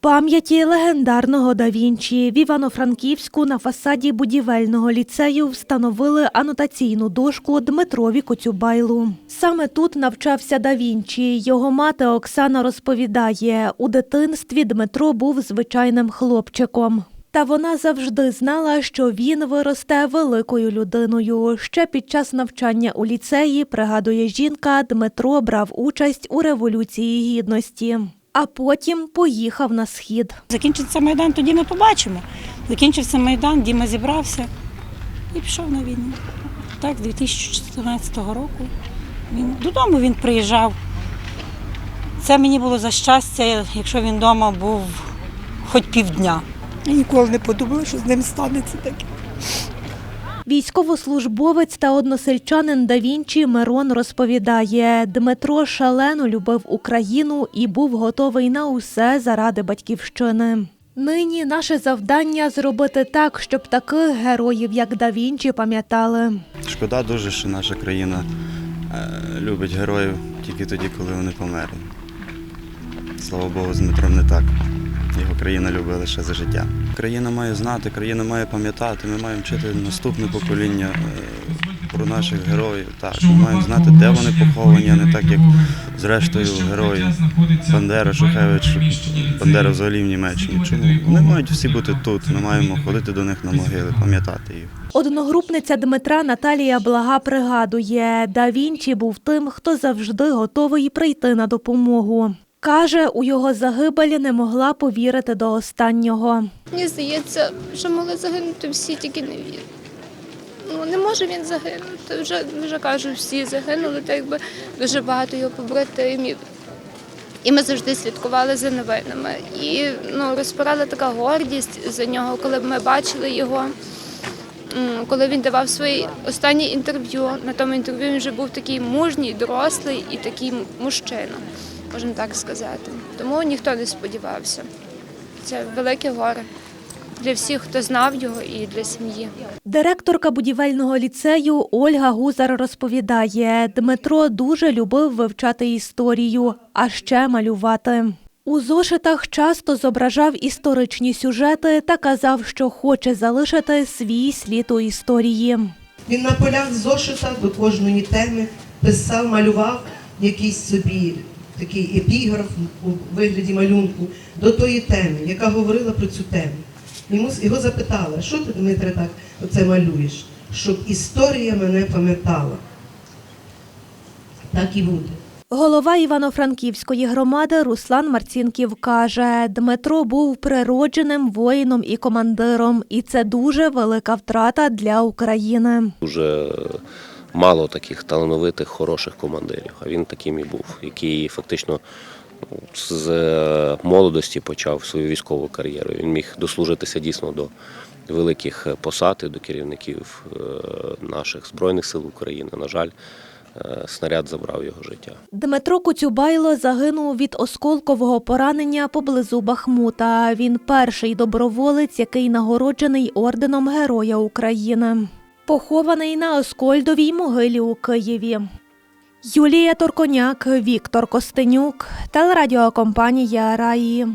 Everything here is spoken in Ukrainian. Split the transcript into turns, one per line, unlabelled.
Пам'яті легендарного да Вінчі в Івано-Франківську на фасаді будівельного ліцею встановили анотаційну дошку Дмитрові Коцюбайлу. Саме тут навчався да Вінчі. Його мати Оксана розповідає, у дитинстві Дмитро був звичайним хлопчиком. Та вона завжди знала, що він виросте великою людиною. Ще під час навчання у ліцеї, пригадує жінка, Дмитро брав участь у революції гідності, а потім поїхав на схід.
Закінчиться майдан, тоді ми побачимо. Закінчився майдан, Діма зібрався і пішов на війну. Так, з 2014 року. Він додому він приїжджав. Це мені було за щастя, якщо він вдома був хоч півдня.
Я ніколи не подумала, що з ним станеться таке.
Військовослужбовець та односельчанин да Вінчі Мирон розповідає, Дмитро шалено любив Україну і був готовий на усе заради батьківщини. Нині наше завдання зробити так, щоб таких героїв, як да Вінчі, пам'ятали.
Шкода дуже, що наша країна е, любить героїв тільки тоді, коли вони померли. Слава Богу, з Дмитром не так. Його країна любила ще за життя. Країна має знати, країна має пам'ятати. Ми маємо вчити наступне покоління е, про наших героїв. Так, ми маємо знати, де вони поховані, а не так, як зрештою герої Бандера, Шухевич, Бандера взагалі в Німеччині. Чому? Вони мають всі бути тут. Ми маємо ходити до них на могили, пам'ятати їх.
Одногрупниця Дмитра Наталія Блага пригадує, да Вінчі був тим, хто завжди готовий прийти на допомогу. Каже, у його загибелі не могла повірити до останнього.
Мені здається, що могли загинути всі, тільки не він. Ну, не може він загинути. Вже, вже кажу, всі загинули, так якби дуже багато його побратимів. І ми завжди слідкували за новинами. І ну, розпирала така гордість за нього, коли ми бачили його. Коли він давав своє останнє інтерв'ю, на тому інтерв'ю він вже був такий мужній, дорослий і такий мужчина, можна так сказати. Тому ніхто не сподівався. Це велике горе для всіх, хто знав його, і для сім'ї.
Директорка будівельного ліцею Ольга Гузар розповідає, Дмитро дуже любив вивчати історію, а ще малювати. У зошитах часто зображав історичні сюжети та казав, що хоче залишити свій слід у історії.
Він на полях зошита до кожної теми писав, малював якийсь собі такий епіграф у вигляді малюнку до тої теми, яка говорила про цю тему. Йому його запитали, що ти, Дмитре, так оце малюєш? Щоб історія мене пам'ятала. Так і буде.
Голова Івано-Франківської громади Руслан Марцінків каже, Дмитро був природженим воїном і командиром, і це дуже велика втрата для України.
Дуже мало таких талановитих, хороших командирів. А він таким і був, який фактично ну, з е, молодості почав свою військову кар'єру. Він міг дослужитися дійсно до великих посад і до керівників е, наших збройних сил України. На жаль, е, снаряд забрав його життя.
Дмитро Коцюбайло загинув від осколкового поранення поблизу Бахмута. Він перший доброволець, який нагороджений орденом Героя України. Похований на Оскольдовій могилі у Києві. Юлія Торконяк, Віктор Костенюк, телерадіокомпанія Раї.